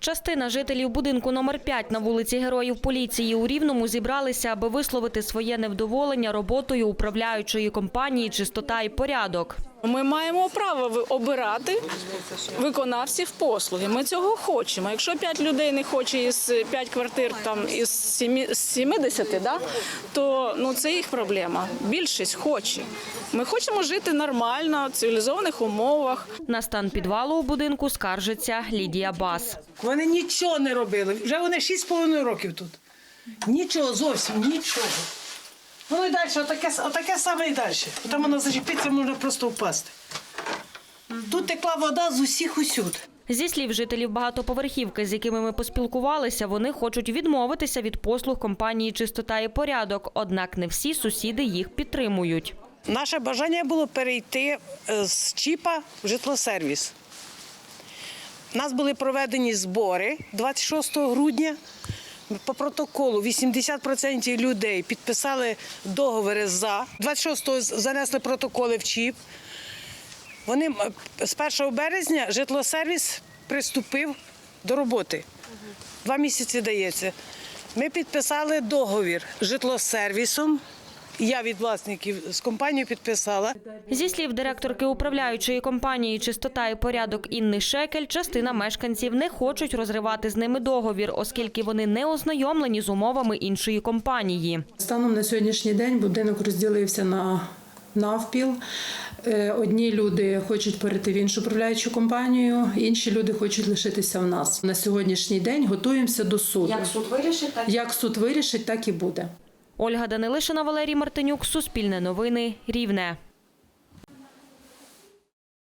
Частина жителів будинку номер 5 на вулиці Героїв поліції у Рівному зібралися, аби висловити своє невдоволення роботою управляючої компанії Чистота і порядок. Ми маємо право ви- обирати виконавців послуги. Ми цього хочемо. Якщо 5 людей не хоче із 5 квартир там із 7, 70, да, то ну, це їх проблема. Більшість хоче. Ми хочемо жити нормально, в цивілізованих умовах. На стан підвалу у будинку скаржиться Лідія Бас. Вони нічого не робили. Вже вони 6,5 років тут. Нічого, зовсім нічого. Ну і далі, отаке, отаке саме і далі. Там воно зачепиться, можна просто впасти. Тут текла вода з усіх усюд. Зі слів жителів багатоповерхівки, з якими ми поспілкувалися, вони хочуть відмовитися від послуг компанії Чистота і порядок, однак не всі сусіди їх підтримують. Наше бажання було перейти е, з чіпа в житлосервіс. У нас були проведені збори 26 грудня. По протоколу 80% людей підписали договори за. 26-го занесли протоколи в ЧІП. Вони з 1 березня житлосервіс приступив до роботи. Два місяці дається. Ми підписали договір з житлосервісом. Я від власників з компанією підписала. Зі слів директорки управляючої компанії Чистота і порядок Інни Шекель, частина мешканців не хочуть розривати з ними договір, оскільки вони не ознайомлені з умовами іншої компанії. Станом на сьогоднішній день будинок розділився на навпіл. Е, Одні люди хочуть перейти в іншу управляючу компанію, інші люди хочуть лишитися в нас. На сьогоднішній день готуємося до суду. Як суд вирішить, так, Як суд вирішить, так і буде. Ольга Данилишина, Валерій Мартинюк, Суспільне новини, Рівне.